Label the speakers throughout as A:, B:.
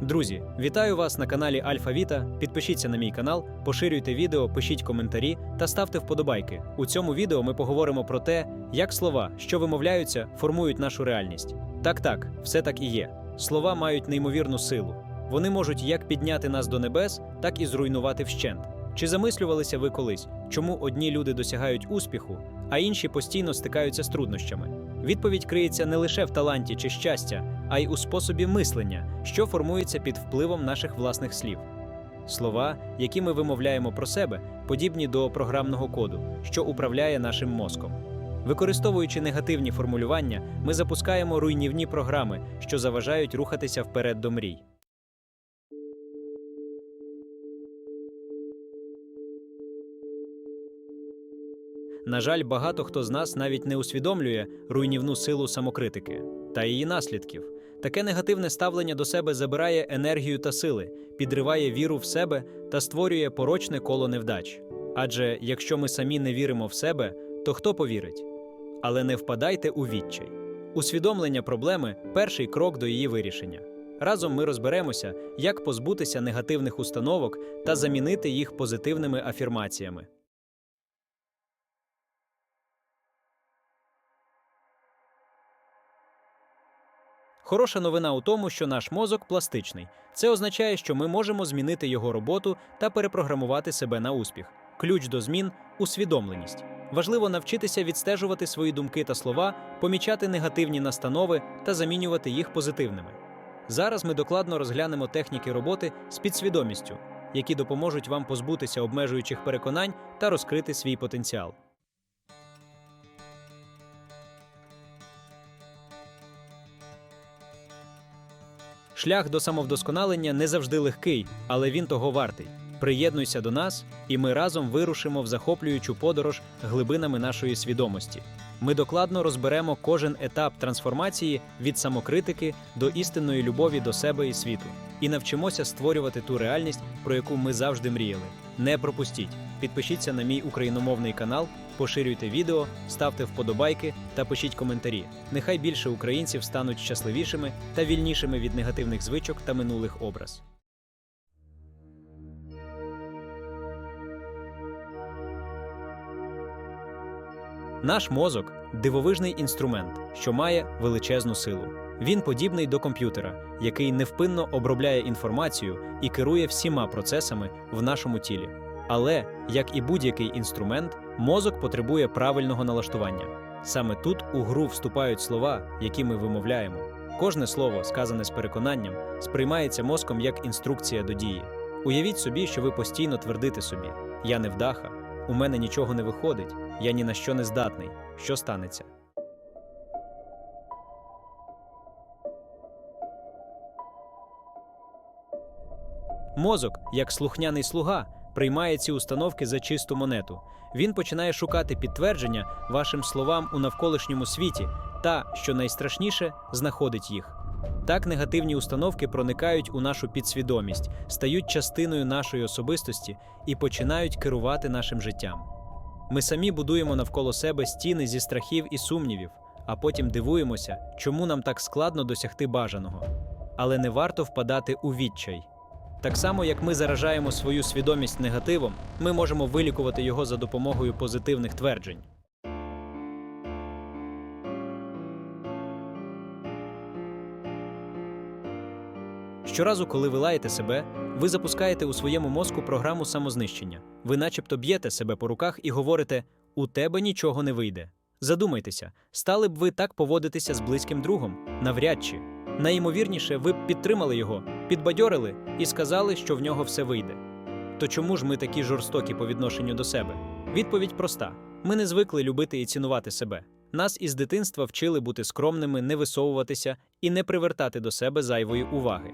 A: Друзі, вітаю вас на каналі Альфа Віта. Підпишіться на мій канал, поширюйте відео, пишіть коментарі та ставте вподобайки. У цьому відео ми поговоримо про те, як слова, що вимовляються, формують нашу реальність. Так, так, все так і є. Слова мають неймовірну силу. Вони можуть як підняти нас до небес, так і зруйнувати вщент. Чи замислювалися ви колись, чому одні люди досягають успіху, а інші постійно стикаються з труднощами? Відповідь криється не лише в таланті чи щастя, а й у способі мислення, що формується під впливом наших власних слів. Слова, які ми вимовляємо про себе, подібні до програмного коду, що управляє нашим мозком. Використовуючи негативні формулювання, ми запускаємо руйнівні програми, що заважають рухатися вперед до мрій. На жаль, багато хто з нас навіть не усвідомлює руйнівну силу самокритики та її наслідків. Таке негативне ставлення до себе забирає енергію та сили, підриває віру в себе та створює порочне коло невдач. Адже якщо ми самі не віримо в себе, то хто повірить? Але не впадайте у відчай. Усвідомлення проблеми перший крок до її вирішення. Разом ми розберемося, як позбутися негативних установок та замінити їх позитивними афірмаціями. Хороша новина у тому, що наш мозок пластичний. Це означає, що ми можемо змінити його роботу та перепрограмувати себе на успіх. Ключ до змін усвідомленість. Важливо навчитися відстежувати свої думки та слова, помічати негативні настанови та замінювати їх позитивними. Зараз ми докладно розглянемо техніки роботи з підсвідомістю, які допоможуть вам позбутися обмежуючих переконань та розкрити свій потенціал. Шлях до самовдосконалення не завжди легкий, але він того вартий. Приєднуйся до нас, і ми разом вирушимо в захоплюючу подорож глибинами нашої свідомості. Ми докладно розберемо кожен етап трансформації від самокритики до істинної любові до себе і світу, і навчимося створювати ту реальність, про яку ми завжди мріяли. Не пропустіть! Підпишіться на мій україномовний канал, поширюйте відео, ставте вподобайки та пишіть коментарі. Нехай більше українців стануть щасливішими та вільнішими від негативних звичок та минулих образ. Наш мозок дивовижний інструмент, що має величезну силу. Він подібний до комп'ютера, який невпинно обробляє інформацію і керує всіма процесами в нашому тілі. Але, як і будь-який інструмент, мозок потребує правильного налаштування. Саме тут у гру вступають слова, які ми вимовляємо. Кожне слово, сказане з переконанням, сприймається мозком як інструкція до дії. Уявіть собі, що ви постійно твердите собі: Я не вдаха, у мене нічого не виходить, я ні на що не здатний. Що станеться? Мозок, як слухняний слуга, приймає ці установки за чисту монету. Він починає шукати підтвердження вашим словам у навколишньому світі та, що найстрашніше, знаходить їх. Так негативні установки проникають у нашу підсвідомість, стають частиною нашої особистості і починають керувати нашим життям. Ми самі будуємо навколо себе стіни зі страхів і сумнівів, а потім дивуємося, чому нам так складно досягти бажаного. Але не варто впадати у відчай. Так само, як ми заражаємо свою свідомість негативом, ми можемо вилікувати його за допомогою позитивних тверджень. Щоразу, коли ви лаєте себе, ви запускаєте у своєму мозку програму самознищення. Ви начебто б'єте себе по руках і говорите: у тебе нічого не вийде. Задумайтеся, стали б ви так поводитися з близьким другом? Навряд чи. Найімовірніше, ви б підтримали його, підбадьорили і сказали, що в нього все вийде. То чому ж ми такі жорстокі по відношенню до себе? Відповідь проста: ми не звикли любити і цінувати себе. Нас із дитинства вчили бути скромними, не висовуватися і не привертати до себе зайвої уваги.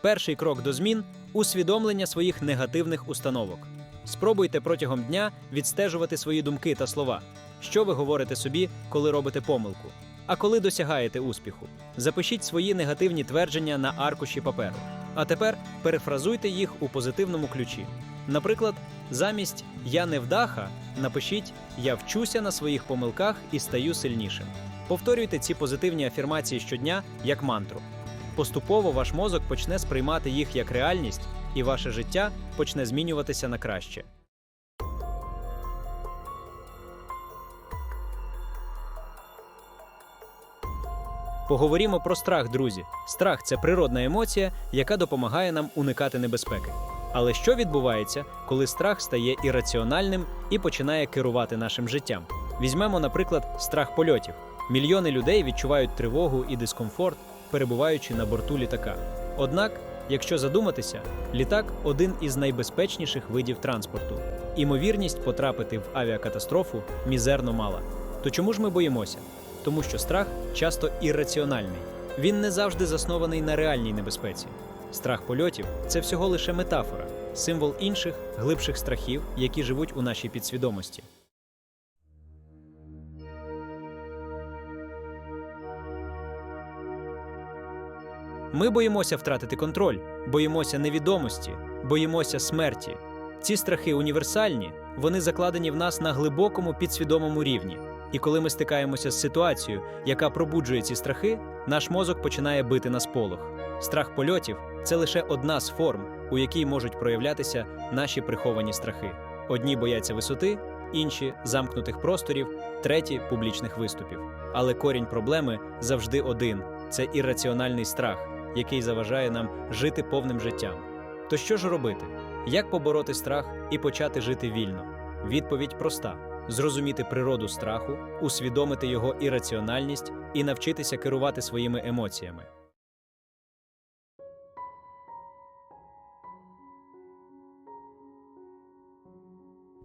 A: Перший крок до змін усвідомлення своїх негативних установок. Спробуйте протягом дня відстежувати свої думки та слова. Що ви говорите собі, коли робите помилку? А коли досягаєте успіху? Запишіть свої негативні твердження на аркуші паперу. А тепер перефразуйте їх у позитивному ключі. Наприклад, замість Я невдаха напишіть Я вчуся на своїх помилках і стаю сильнішим. Повторюйте ці позитивні афірмації щодня як мантру. Поступово ваш мозок почне сприймати їх як реальність, і ваше життя почне змінюватися на краще. Поговоримо про страх, друзі. Страх це природна емоція, яка допомагає нам уникати небезпеки. Але що відбувається, коли страх стає ірраціональним і починає керувати нашим життям? Візьмемо, наприклад, страх польотів. Мільйони людей відчувають тривогу і дискомфорт, перебуваючи на борту літака. Однак, якщо задуматися, літак один із найбезпечніших видів транспорту. Імовірність потрапити в авіакатастрофу мізерно мала. То чому ж ми боїмося? Тому що страх часто ірраціональний. Він не завжди заснований на реальній небезпеці. Страх польотів це всього лише метафора, символ інших, глибших страхів, які живуть у нашій підсвідомості. Ми боїмося втратити контроль, боїмося невідомості, боїмося смерті. Ці страхи універсальні, вони закладені в нас на глибокому підсвідомому рівні. І коли ми стикаємося з ситуацією, яка пробуджує ці страхи, наш мозок починає бити на сполох. Страх польотів це лише одна з форм, у якій можуть проявлятися наші приховані страхи. Одні бояться висоти, інші замкнутих просторів, треті публічних виступів. Але корінь проблеми завжди один: це ірраціональний страх, який заважає нам жити повним життям. То що ж робити? Як побороти страх і почати жити вільно? Відповідь проста: зрозуміти природу страху, усвідомити його ірраціональність і навчитися керувати своїми емоціями.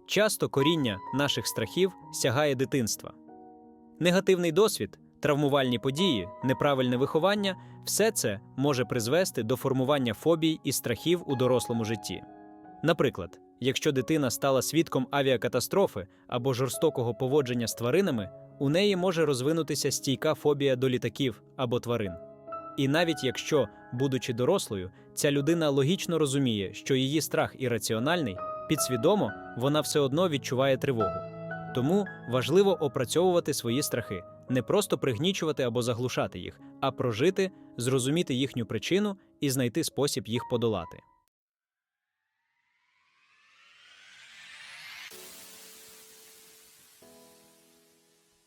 A: Часто коріння наших страхів сягає дитинства. Негативний досвід, травмувальні події, неправильне виховання все це може призвести до формування фобій і страхів у дорослому житті. Наприклад, якщо дитина стала свідком авіакатастрофи або жорстокого поводження з тваринами, у неї може розвинутися стійка фобія до літаків або тварин. І навіть якщо, будучи дорослою, ця людина логічно розуміє, що її страх ірраціональний, підсвідомо вона все одно відчуває тривогу. Тому важливо опрацьовувати свої страхи, не просто пригнічувати або заглушати їх, а прожити, зрозуміти їхню причину і знайти спосіб їх подолати.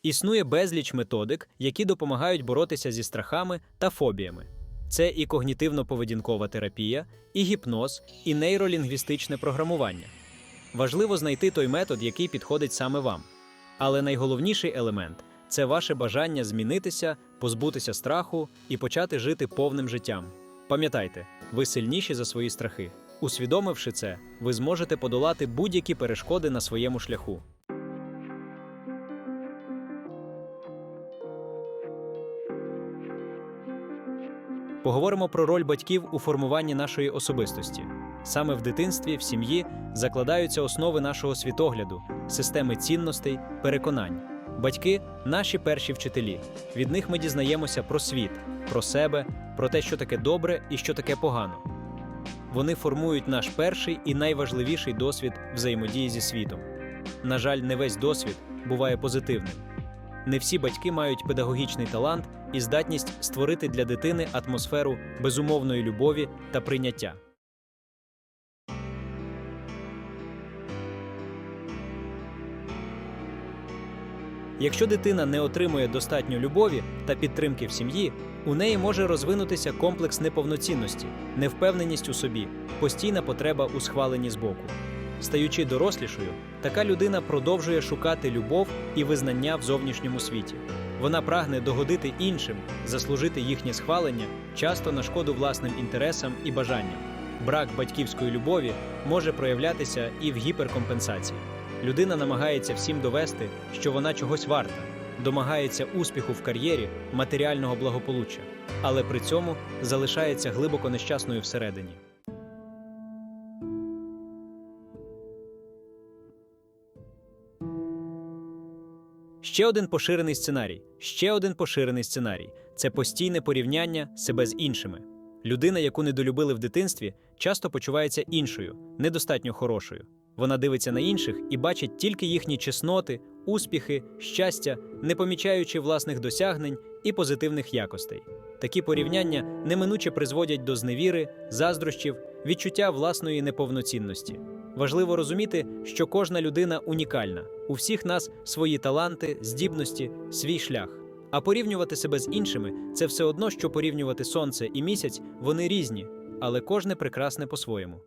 A: Існує безліч методик, які допомагають боротися зі страхами та фобіями. Це і когнітивно-поведінкова терапія, і гіпноз, і нейролінгвістичне програмування. Важливо знайти той метод, який підходить саме вам. Але найголовніший елемент це ваше бажання змінитися, позбутися страху і почати жити повним життям. Пам'ятайте, ви сильніші за свої страхи. Усвідомивши це, ви зможете подолати будь-які перешкоди на своєму шляху. Поговоримо про роль батьків у формуванні нашої особистості. Саме в дитинстві, в сім'ї закладаються основи нашого світогляду, системи цінностей, переконань. Батьки наші перші вчителі. Від них ми дізнаємося про світ, про себе, про те, що таке добре і що таке погано. Вони формують наш перший і найважливіший досвід взаємодії зі світом. На жаль, не весь досвід буває позитивним. Не всі батьки мають педагогічний талант і здатність створити для дитини атмосферу безумовної любові та прийняття. Якщо дитина не отримує достатньо любові та підтримки в сім'ї, у неї може розвинутися комплекс неповноцінності, невпевненість у собі, постійна потреба у схваленні збоку. Стаючи дорослішою, така людина продовжує шукати любов і визнання в зовнішньому світі. Вона прагне догодити іншим, заслужити їхнє схвалення, часто на шкоду власним інтересам і бажанням. Брак батьківської любові може проявлятися і в гіперкомпенсації. Людина намагається всім довести, що вона чогось варта, домагається успіху в кар'єрі, матеріального благополуччя, але при цьому залишається глибоко нещасною всередині. Ще один поширений сценарій. Ще один поширений сценарій це постійне порівняння себе з іншими. Людина, яку недолюбили в дитинстві, часто почувається іншою, недостатньо хорошою. Вона дивиться на інших і бачить тільки їхні чесноти, успіхи, щастя, не помічаючи власних досягнень і позитивних якостей. Такі порівняння неминуче призводять до зневіри, заздрощів, відчуття власної неповноцінності. Важливо розуміти, що кожна людина унікальна, у всіх нас свої таланти, здібності, свій шлях. А порівнювати себе з іншими це все одно, що порівнювати сонце і місяць, вони різні, але кожне прекрасне по-своєму.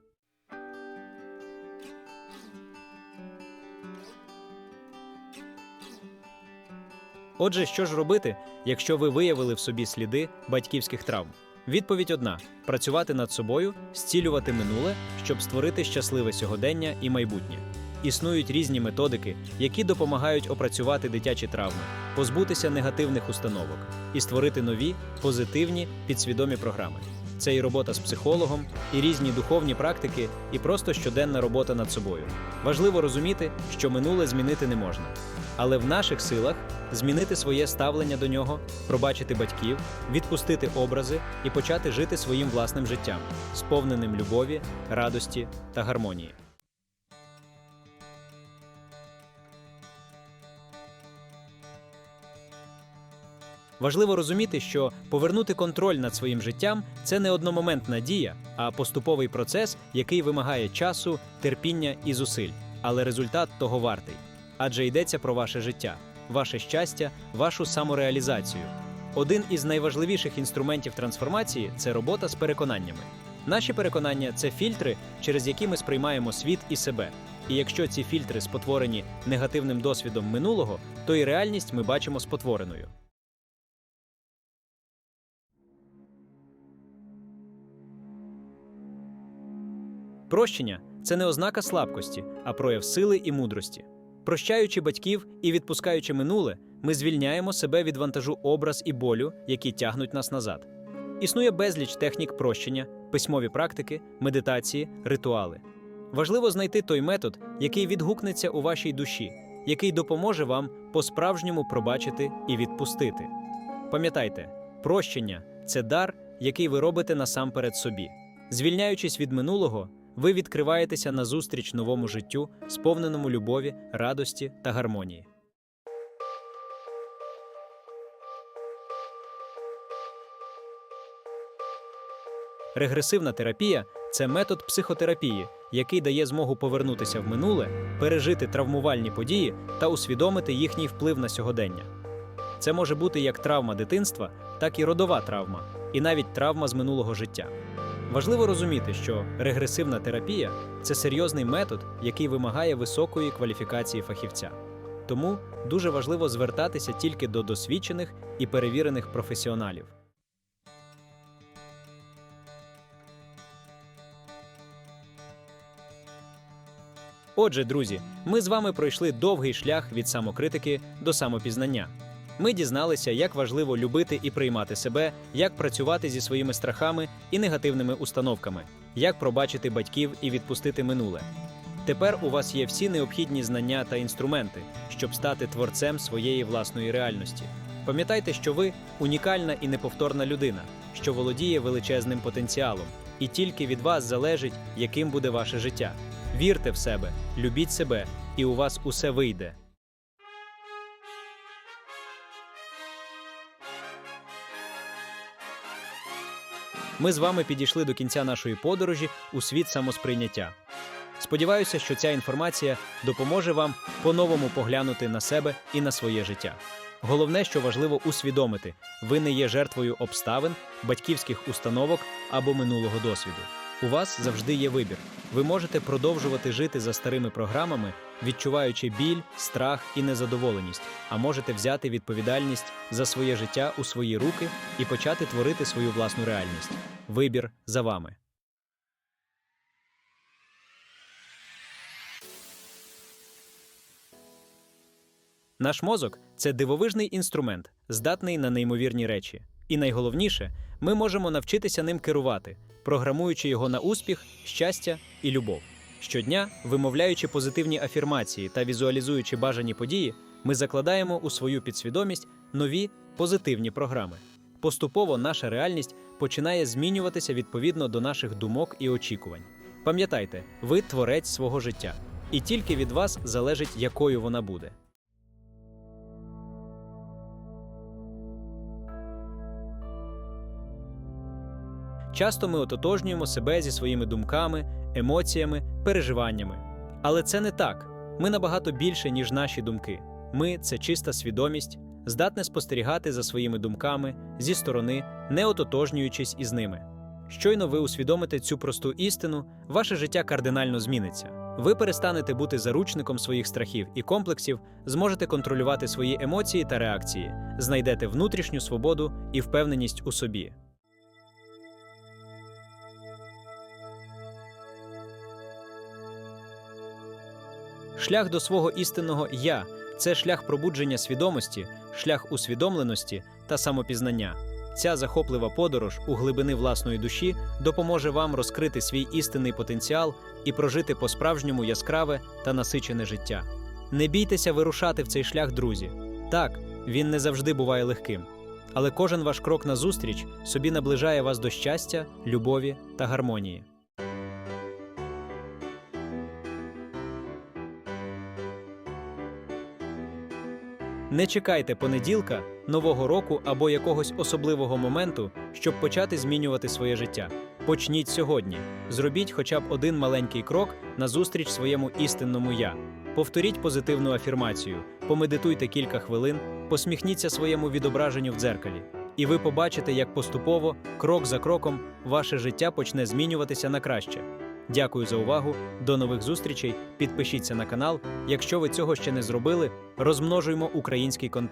A: Отже, що ж робити, якщо ви виявили в собі сліди батьківських травм? Відповідь одна: працювати над собою, зцілювати минуле, щоб створити щасливе сьогодення і майбутнє. Існують різні методики, які допомагають опрацювати дитячі травми, позбутися негативних установок і створити нові, позитивні, підсвідомі програми. Це і робота з психологом, і різні духовні практики, і просто щоденна робота над собою. Важливо розуміти, що минуле змінити не можна. Але в наших силах змінити своє ставлення до нього, пробачити батьків, відпустити образи і почати жити своїм власним життям, сповненим любові, радості та гармонії. Важливо розуміти, що повернути контроль над своїм життям це не одномоментна дія, а поступовий процес, який вимагає часу, терпіння і зусиль. Але результат того вартий. Адже йдеться про ваше життя, ваше щастя, вашу самореалізацію. Один із найважливіших інструментів трансформації це робота з переконаннями. Наші переконання це фільтри, через які ми сприймаємо світ і себе. І якщо ці фільтри спотворені негативним досвідом минулого, то і реальність ми бачимо спотвореною. Прощення це не ознака слабкості, а прояв сили і мудрості. Прощаючи батьків і відпускаючи минуле, ми звільняємо себе від вантажу образ і болю, які тягнуть нас назад. Існує безліч технік прощення, письмові практики, медитації, ритуали. Важливо знайти той метод, який відгукнеться у вашій душі, який допоможе вам по-справжньому пробачити і відпустити. Пам'ятайте, прощення це дар, який ви робите насамперед собі. Звільняючись від минулого, ви відкриваєтеся назустріч новому життю, сповненому любові, радості та гармонії. Регресивна терапія це метод психотерапії, який дає змогу повернутися в минуле, пережити травмувальні події та усвідомити їхній вплив на сьогодення. Це може бути як травма дитинства, так і родова травма, і навіть травма з минулого життя. Важливо розуміти, що регресивна терапія це серйозний метод, який вимагає високої кваліфікації фахівця. Тому дуже важливо звертатися тільки до досвідчених і перевірених професіоналів. Отже, друзі, ми з вами пройшли довгий шлях від самокритики до самопізнання. Ми дізналися, як важливо любити і приймати себе, як працювати зі своїми страхами і негативними установками, як пробачити батьків і відпустити минуле. Тепер у вас є всі необхідні знання та інструменти, щоб стати творцем своєї власної реальності. Пам'ятайте, що ви унікальна і неповторна людина, що володіє величезним потенціалом, і тільки від вас залежить, яким буде ваше життя. Вірте в себе, любіть себе, і у вас усе вийде. Ми з вами підійшли до кінця нашої подорожі у світ самосприйняття. Сподіваюся, що ця інформація допоможе вам по-новому поглянути на себе і на своє життя. Головне, що важливо усвідомити, ви не є жертвою обставин, батьківських установок або минулого досвіду. У вас завжди є вибір. Ви можете продовжувати жити за старими програмами, відчуваючи біль, страх і незадоволеність, а можете взяти відповідальність за своє життя у свої руки і почати творити свою власну реальність. Вибір за вами. Наш мозок це дивовижний інструмент, здатний на неймовірні речі. І найголовніше, ми можемо навчитися ним керувати, програмуючи його на успіх, щастя і любов. Щодня, вимовляючи позитивні афірмації та візуалізуючи бажані події, ми закладаємо у свою підсвідомість нові позитивні програми. поступово наша реальність починає змінюватися відповідно до наших думок і очікувань. Пам'ятайте, ви творець свого життя, і тільки від вас залежить, якою вона буде. Часто ми ототожнюємо себе зі своїми думками, емоціями, переживаннями. Але це не так. Ми набагато більше, ніж наші думки. Ми це чиста свідомість, здатне спостерігати за своїми думками зі сторони, не ототожнюючись із ними. Щойно ви усвідомите цю просту істину, ваше життя кардинально зміниться. Ви перестанете бути заручником своїх страхів і комплексів, зможете контролювати свої емоції та реакції, знайдете внутрішню свободу і впевненість у собі. Шлях до свого істинного я це шлях пробудження свідомості, шлях усвідомленості та самопізнання. Ця захоплива подорож у глибини власної душі допоможе вам розкрити свій істинний потенціал і прожити по-справжньому яскраве та насичене життя. Не бійтеся вирушати в цей шлях, друзі. Так, він не завжди буває легким, але кожен ваш крок назустріч собі наближає вас до щастя, любові та гармонії. Не чекайте понеділка, нового року або якогось особливого моменту, щоб почати змінювати своє життя. Почніть сьогодні. Зробіть хоча б один маленький крок назустріч своєму істинному я. Повторіть позитивну афірмацію, помедитуйте кілька хвилин, посміхніться своєму відображенню в дзеркалі. І ви побачите, як поступово, крок за кроком, ваше життя почне змінюватися на краще. Дякую за увагу. До нових зустрічей. Підпишіться на канал. Якщо ви цього ще не зробили, розмножуємо український контент.